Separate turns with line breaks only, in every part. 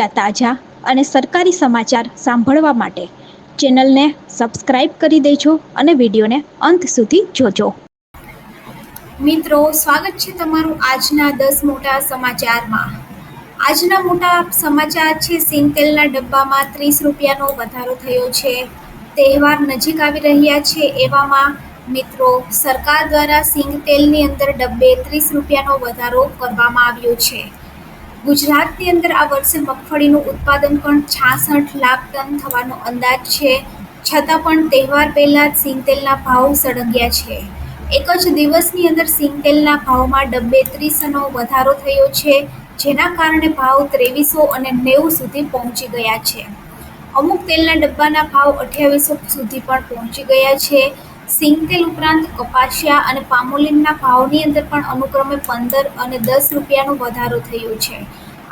તાજા અને સરકારી સમાચાર સાંભળવા માટે ચેનલને સબસ્ક્રાઇબ કરી દેજો અને વિડીયોને અંત સુધી જોજો.
મિત્રો, સ્વાગત છે તમારું આજના દસ મોટા સમાચારમાં. આજના મોટા સમાચાર છે સિંગતેલના ડબ્બામાં ત્રીસ રૂપિયાનો વધારો થયો છે. તહેવાર નજીક આવી રહ્યા છે એવામાં, મિત્રો, સરકાર દ્વારા સિંગતેલની અંદર ડબ્બે ત્રીસ રૂપિયાનો વધારો કરવામાં આવ્યો છે. ગુજરાતની અંદર આ વર્ષે મગફળીનું ઉત્પાદન પણ છાસઠ લાખ ટન થવાનો અંદાજ છે. છતાં પણ તહેવાર પહેલાં સિંગતેલના ભાવ સળગ્યા છે. એક જ દિવસની અંદર સિંગતેલના ભાવમાં ડબ્બે ત્રીસનો વધારો થયો છે, જેના કારણે ભાવ ત્રેવીસો અને નેવું સુધી પહોંચી ગયા છે. અમુક તેલના ડબ્બાના ભાવ અઠ્યાવીસો સુધી પણ પહોંચી ગયા છે. સિંગતેલ ઉપરાંત કપાસિયા અને પામોલીનના ભાવની અંદર પણ અનુક્રમે પંદર અને દસ રૂપિયાનો વધારો થયો છે.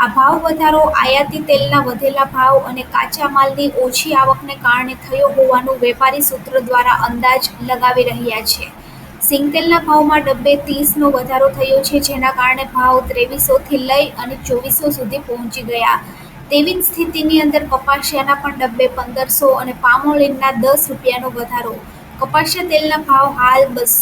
આ ભાવ વધારો, આયાતી તેલના વધેલા ભાવ અને કાચા માલની ઓછી આવકને કારણે થયો હોવાનું વેપારી સૂત્ર દ્વારા અંદાજ લગાવી રહ્યા છે. સિંગતેલના ભાવમાં ડબ્બે ત્રીસનો વધારો થયો છે, જેના કારણે ભાવ ત્રેવીસોથી લઈ અને ચોવીસો સુધી પહોંચી ગયા. તેવી જ સ્થિતિની અંદર કપાસિયાના પણ ડબ્બે પંદરસો અને પામોલીનના દસ રૂપિયાનો વધારો. કપાસિયા તેલના ભાવ હાલ બસ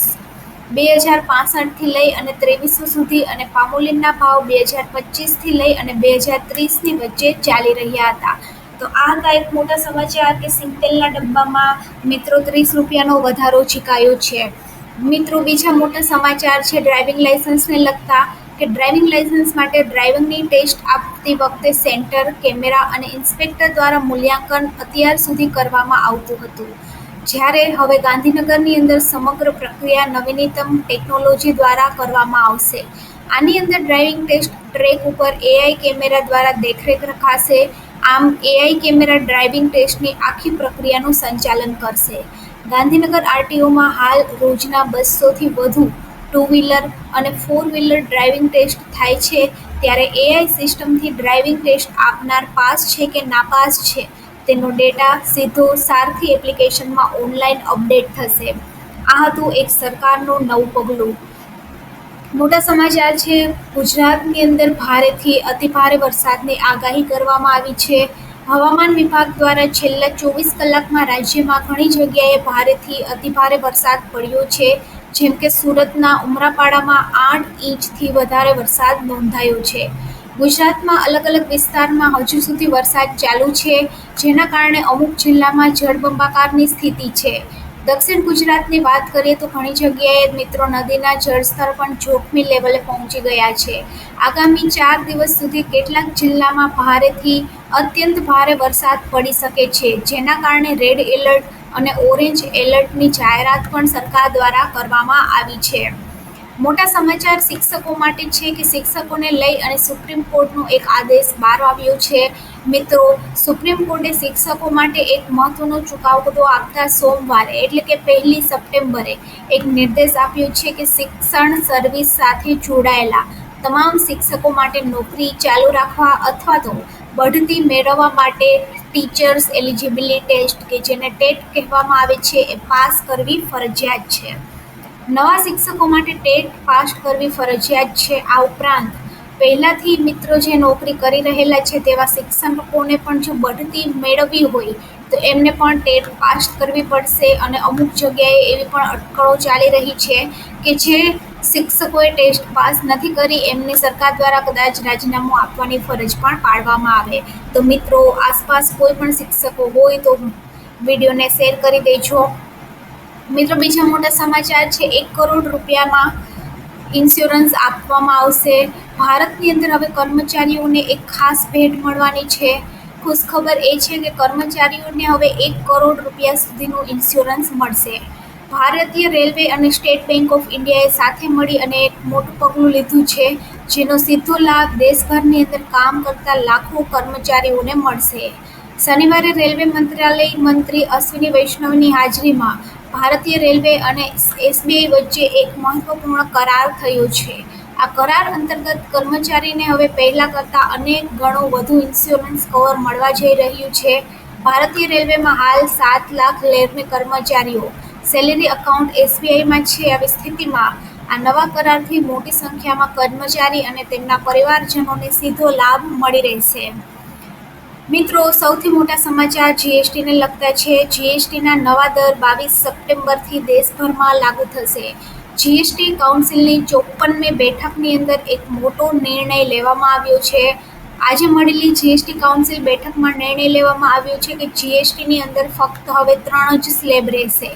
બે હજાર પાસઠથી લઈ અને ત્રેવીસો સુધી અને પામોલીનના ભાવ બે હજાર પચીસથી લઈ અને બે હજાર ત્રીસની વચ્ચે ચાલી રહ્યા હતા. તો આ હતા એક મોટા સમાચાર કે સિંગતેલના ડબ્બામાં મિત્રો ત્રીસ રૂપિયાનો વધારો ચીકાયો છે. મિત્રો, બીજા મોટા સમાચાર છે ડ્રાઇવિંગ લાઇસન્સને લગતા કે ડ્રાઇવિંગ લાઇસન્સ માટે ડ્રાઇવિંગની ટેસ્ટ આપતી વખતે સેન્ટર, કેમેરા અને ઇન્સ્પેક્ટર દ્વારા મૂલ્યાંકન અત્યાર સુધી કરવામાં આવતું હતું. જ્યારે હવે ગાંધીનગરની અંદર સમગ્ર પ્રક્રિયા નવીનતમ ટેકનોલોજી દ્વારા કરવામાં આવશે. આની અંદર ડ્રાઇવિંગ ટેસ્ટ ટ્રેક ઉપર એઆઈ કેમેરા દ્વારા દેખરેખ રખાશે. આમ એઆઈ કેમેરા ડ્રાઇવિંગ ટેસ્ટની આખી પ્રક્રિયાનું સંચાલન કરશે. ગાંધીનગર આરટીઓમાં હાલ રોજના બસોથી વધુ ટુ વ્હીલર અને ફોર વ્હીલર ડ્રાઇવિંગ ટેસ્ટ થાય છે. ત્યારે એઆઈ સિસ્ટમથી ડ્રાઇવિંગ ટેસ્ટ આપનાર પાસ છે કે નાપાસ છે? તેનો ડેટા સીધો સારથી એપ્લિકેશનમાં ઓનલાઈન અપડેટ થશે. આ હતું એક સરકારનું નવું પગલું. મોટા સમાચાર છે, ગુજરાતની અંદર ભારેથી અતિભારે વરસાદની આગાહી કરવામાં આવી છે. હવામાન વિભાગ દ્વારા છેલ્લા ચોવીસ કલાકમાં રાજ્યમાં ઘણી જગ્યાએ ભારેથી અતિભારે વરસાદ પડ્યો છે. જેમ કે સુરતના ઉમરાપાડામાં આઠ ઇંચથી વધારે વરસાદ નોંધાયો છે. ગુજરાતમાં અલગ અલગ વિસ્તારમાં હજુ સુધી વરસાદ ચાલુ છે, જેના કારણે અમુક જિલ્લામાં જળબંબાકારની સ્થિતિ છે. દક્ષિણ ગુજરાતની વાત કરીએ તો ઘણી જગ્યાએ મિત્રો નદીના જળસ્તર પણ જોખમી લેવલે પહોંચી ગયા છે. આગામી ચાર દિવસ સુધી કેટલાક જિલ્લામાં ભારેથી અત્યંત ભારે વરસાદ પડી શકે છે, જેના કારણે રેડ એલર્ટ અને ઓરેન્જ એલર્ટની જાહેરાત પણ સરકાર દ્વારા કરવામાં આવી છે. મોટા સમાચાર શિક્ષકો માટે છે કે શિક્ષકોને લઈ અને સુપ્રીમ કોર્ટનો એક આદેશ બહાર આવ્યો છે. મિત્રો, સુપ્રીમ કોર્ટે શિક્ષકો માટે એક મહત્વનો ચુકાદો આપતા સોમવારે, એટલે કે પહેલી સપ્ટેમ્બરે, એક નિર્દેશ આપ્યો છે કે શિક્ષણ સર્વિસ સાથે જોડાયેલા તમામ શિક્ષકો માટે નોકરી ચાલુ રાખવા અથવા તો બઢતી મેળવવા માટે ટીચર્સ એલિજિબિલિટી ટેસ્ટ કે જેને ટેટ કહેવામાં આવે છે, એ પાસ કરવી ફરજિયાત છે. નવા શિક્ષકો માટે ટેટ પાસ કરવી ફરજિયાત છે. આ ઉપરાંત, પહેલાંથી મિત્રો જે નોકરી કરી રહેલા છે તેવા શિક્ષકોને પણ જો બઢતી મેળવવી હોય, તો એમને પણ ટેટ પાસ કરવી પડશે અને અમુક જગ્યાએ એવી પણ અટકળો ચાલી રહી છે કે જે શિક્ષકોએ ટેસ્ટ પાસ નથી કરી, એમને સરકાર દ્વારા કદાચ રાજીનામું આપવાની ફરજ પણ પાડવામાં આવે. તો મિત્રો, આસપાસ કોઈ પણ શિક્ષકો હોય તો વિડીયોને શેર કરી દેજો. મિત્રો, બીજા મોટા સમાચાર છે. એક કરોડ રૂપિયામાં ઇન્સ્યોરન્સ આપવામાં આવશે. ભારતની અંદર હવે કર્મચારીઓને એક ખાસ ભેટ મળવાની છે. ખુશખબર એ છે કે કર્મચારીઓને હવે એક કરોડ રૂપિયા સુધીનું ઇન્સ્યોરન્સ મળશે. ભારતીય રેલવે અને સ્ટેટ બેંક ઓફ ઇન્ડિયાએ સાથે મળી અને એક મોટું પગલું લીધું છે, જેનો સીધો લાભ દેશભરની અંદર કામ કરતા લાખો કર્મચારીઓને મળશે. શનિવારે રેલવે મંત્રાલય મંત્રી અશ્વિની વૈષ્ણવની હાજરીમાં ભારતીય રેલવે અને એસબીઆઈ વચ્ચે એક મહત્વપૂર્ણ કરાર થયો છે. આ કરાર અંતર્ગત કર્મચારીને હવે પહેલાં કરતાં અનેક ગણો વધુ ઇન્સ્યોરન્સ કવર મળવા જઈ રહ્યું છે. ભારતીય રેલવેમાં હાલ સાત લાખ રેલવે કર્મચારીઓ સેલેરી અકાઉન્ટ એસબીઆઈમાં છે આવી સ્થિતિમાં. આ નવા કરારથી મોટી સંખ્યામાં કર્મચારી અને તેમના પરિવારજનોને સીધો લાભ મળી રહેશે. મિત્રો, સૌથી મોટા સમાચાર જીએસટીને લગતા છે. જીએસટીના નવા દર બાવીસ સપ્ટેમ્બરથી દેશભરમાં લાગુ થશે. જીએસટી કાઉન્સિલની ચોપ્પનમી બેઠકની અંદર એક મોટો નિર્ણય લેવામાં આવ્યો છે. આજે મળેલી જીએસટી કાઉન્સિલ બેઠકમાં નિર્ણય લેવામાં આવ્યો છે કે જીએસટીની અંદર ફક્ત હવે ત્રણ જ સ્લેબ રહેશે.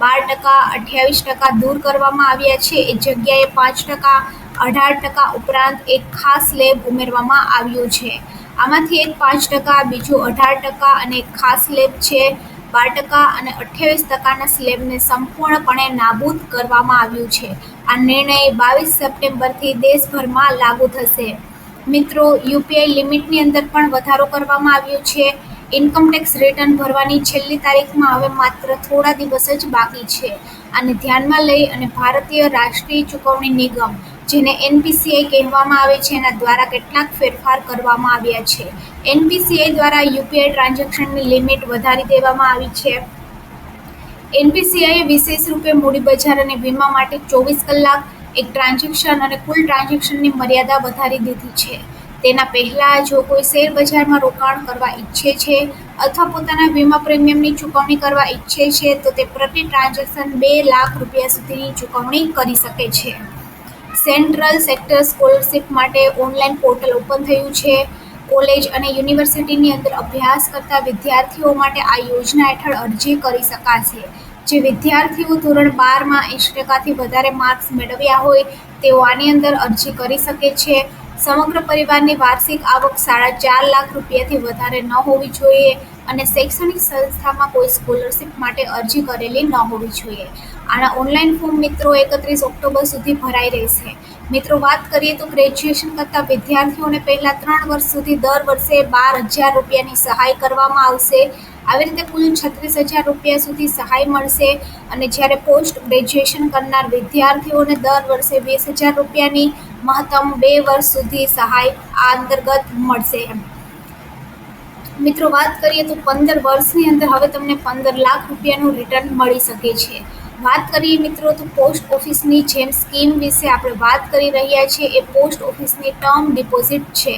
બાર ટકા, અઠ્યાવીસ ટકા દૂર કરવામાં આવ્યા છે. એ જગ્યાએ પાંચ ટકા, અઢાર ટકા ઉપરાંત એક ખાસ સ્લેબ ઉમેરવામાં આવ્યો છે. આમાંથી એક પાંચ ટકા, બીજું અઢાર ટકા અને એક ખાસ સ્લેબ છે. બાર ટકા અને અઠ્યાવીસ ટકાના સ્લેબને સંપૂર્ણપણે નાબૂદ કરવામાં આવ્યું છે. આ નિર્ણય બાવીસ સપ્ટેમ્બરથી દેશભરમાં લાગુ થશે. મિત્રો, યુપીઆઈ લિમિટની અંદર પણ વધારો કરવામાં આવ્યો છે. ઇન્કમટેક્સ રિટર્ન ભરવાની છેલ્લી તારીખમાં હવે માત્ર થોડા દિવસ જ બાકી છે. આને ધ્યાનમાં લઈ અને ભારતીય રાષ્ટ્રીય ચૂકવણી નિગમ જેને એનપીસીઆઈ કહેવામાં આવે છે એના દ્વારા કેટલાક ફેરફાર કરવામાં આવ્યા છે. એનપીસીઆઈ દ્વારા યુપીઆઈ ટ્રાન્ઝેક્શનની લિમિટ વધારી દેવામાં આવી છે. એનપીસીઆઈએ વિશેષ રૂપે મૂડી બજાર અને વીમા માટે ચોવીસ કલાક એક ટ્રાન્ઝેક્શન અને કુલ ટ્રાન્ઝેક્શનની મર્યાદા વધારી દીધી છે. તેના પહેલાં જો કોઈ શેર બજારમાં રોકાણ કરવા ઈચ્છે છે અથવા પોતાના વીમા પ્રીમિયમની ચૂકવણી કરવા ઈચ્છે છે, તો તે પ્રતિ ટ્રાન્ઝેક્શન બે લાખ રૂપિયા સુધીની ચૂકવણી કરી શકે છે. સેન્ટ્રલ સેક્ટર સ્કોલરશિપ માટે ઓનલાઈન પોર્ટલ ઓપન થયું છે. કોલેજ અને યુનિવર્સિટીની અંદર અભ્યાસ કરતા વિદ્યાર્થીઓ માટે આ યોજના હેઠળ અરજી કરી શકાશે. જે વિદ્યાર્થીઓ ધોરણ બારમાં એંશી ટકાથી વધારે માર્ક્સ મેળવ્યા હોય, તેઓ આની અંદર અરજી કરી શકે છે. સમગ્ર પરિવારની વાર્ષિક આવક સાડા ચાર લાખ રૂપિયાથી વધારે ન હોવી જોઈએ. અને શૈક્ષણિક સંસ્થામાં કોઈ સ્કોલરશિપ માટે અરજી કરેલી ન હોવી જોઈએ. આના ઓનલાઈન ફોર્મ મિત્રો એકત્રીસ ઓક્ટોબર સુધી ભરાઈ રહેશે. મિત્રો, વાત કરીએ તો ગ્રેજ્યુએશન કરતા વિદ્યાર્થીઓને પહેલાં ત્રણ વર્ષ સુધી દર વર્ષે બાર હજાર રૂપિયાની સહાય કરવામાં આવશે. આવી રીતે કુલ છત્રીસ હજાર રૂપિયા સુધી સહાય મળશે અને જ્યારે પોસ્ટ ગ્રેજ્યુએશન કરનાર વિદ્યાર્થીઓને દર વર્ષે વીસ હજાર રૂપિયાની મહત્તમ બે વર્ષ સુધી સહાય આ અંતર્ગત મળશે મિત્રો, વાત કરીએ તો પંદર વર્ષની અંદર હવે તમને પંદર લાખ રૂપિયાનું રિટર્ન મળી શકે છે. વાત કરીએ મિત્રો, તો પોસ્ટ ઓફિસની જેમ સ્કીમ વિશે આપણે વાત કરી રહ્યા છીએ. એ પોસ્ટ ઓફિસની ટર્મ ડિપોઝિટ છે.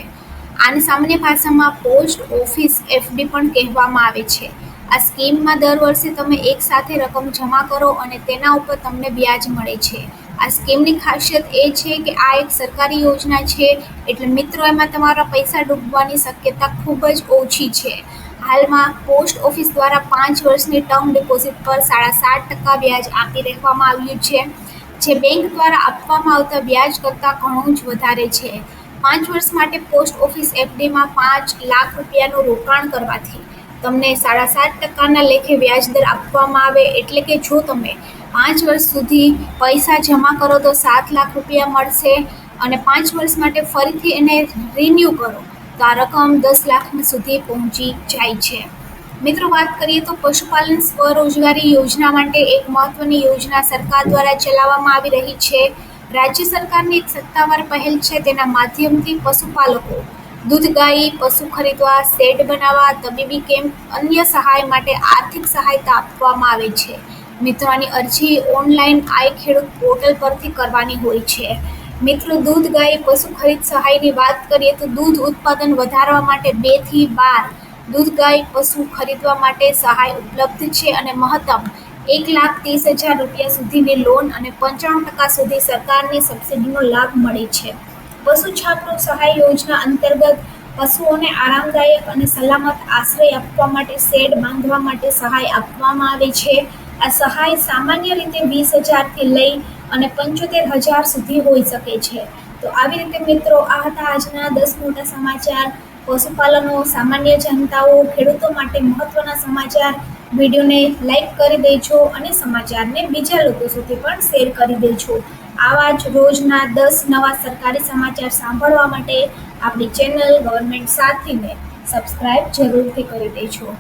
આને સામાન્ય ભાષામાં પોસ્ટ ઓફિસ એફડી પણ કહેવામાં આવે છે. આ સ્કીમમાં દર વર્ષે તમે એક સાથે રકમ જમા કરો અને તેના ઉપર તમને વ્યાજ મળે છે. આ સ્કીમની ખાસિયત એ છે કે આ એક સરકારી યોજના છે, એટલે મિત્રો, એમાં તમારા પૈસા ડૂબવાની શક્યતા ખૂબ જ ઓછી છે. હાલમાં પોસ્ટ ઓફિસ દ્વારા પાંચ વર્ષની ટર્મ ડિપોઝિટ પર સાડા સાત ટકા વ્યાજ આપી રહેવામાં આવ્યું છે. જે બેંક દ્વારા આપવામાં આવતા વ્યાજ કરતાં ઘણું જ વધારે છે. પાંચ વર્ષ માટે પોસ્ટ ઓફિસ એફડીમાં પાંચ લાખ રૂપિયાનું રોકાણ કરવાથી તમને સાડા સાત ટકાના લેખે વ્યાજદર આપવામાં આવે, એટલે કે જો તમે પાંચ વર્ષ સુધી પૈસા જમા કરો તો સાત લાખ રૂપિયા મળશે અને પાંચ વર્ષ માટે ફરીથી એને રિન્યૂ કરો. તો આ રકમ દસ લાખ સુધી પહોંચી જાય છે. મિત્રો, વાત કરીએ તો પશુપાલન સ્વરોજગારી યોજના માટે એક મહત્વની યોજના સરકાર દ્વારા ચલાવવામાં આવી રહી છે. રાજ્ય સરકારની એક સત્તાવાર પહેલ છે તેના માધ્યમથી પશુપાલકો દૂધ, ગાય, પશુ ખરીદવા, શેડ બનાવવા, તબીબી કેમ્પ, અન્ય સહાય માટે આર્થિક સહાયતા આપવામાં આવે છે. મિત્રોની અરજી ઓનલાઈન આઈ ખેડૂત પોર્ટલ પરથી કરવાની હોય છે. મિત્રો, દૂધ, ગાય, પશુ ખરીદ સહાયની વાત કરીએ તો દૂધ ઉત્પાદન વધારવા માટે બેથી બાર દૂધ, ગાય, પશુ ખરીદવા માટે સહાય ઉપલબ્ધ છે અને મહત્તમ એક લાખ ત્રીસ હજાર રૂપિયા સુધીની લોન અને પંચાણું ટકા સુધી સરકારની સબસિડીનો લાભ મળે છે. પશુ છાપરો સહાય યોજના અંતર્ગત પશુઓને આરામદાયક અને સલામત આશ્રય આપવા માટે શેડ બાંધવા માટે સહાય આપવામાં આવે છે. આ સહાય સામાન્ય રીતે વીસ હજારથી લઈ અને પંચોતેર હજાર સુધી હોઈ શકે છે. તો આવી રીતે મિત્રો આ હતા આજના દસ મોટા સમાચાર. પશુપાલનો, સામાન્ય જનતાઓ, ખેડૂતો માટે મહત્વના સમાચાર. વિડીયોને લાઈક કરી દેજો અને સમાચારને બીજા લોકો સુધી પણ શેર કરી દેજો. આવા જ રોજના દસ નવા સરકારી સમાચાર સાંભળવા માટે આપણી ચેનલ ગવર્મેન્ટ સાથીને સબસ્ક્રાઈબ જરૂરથી કરી દેજો.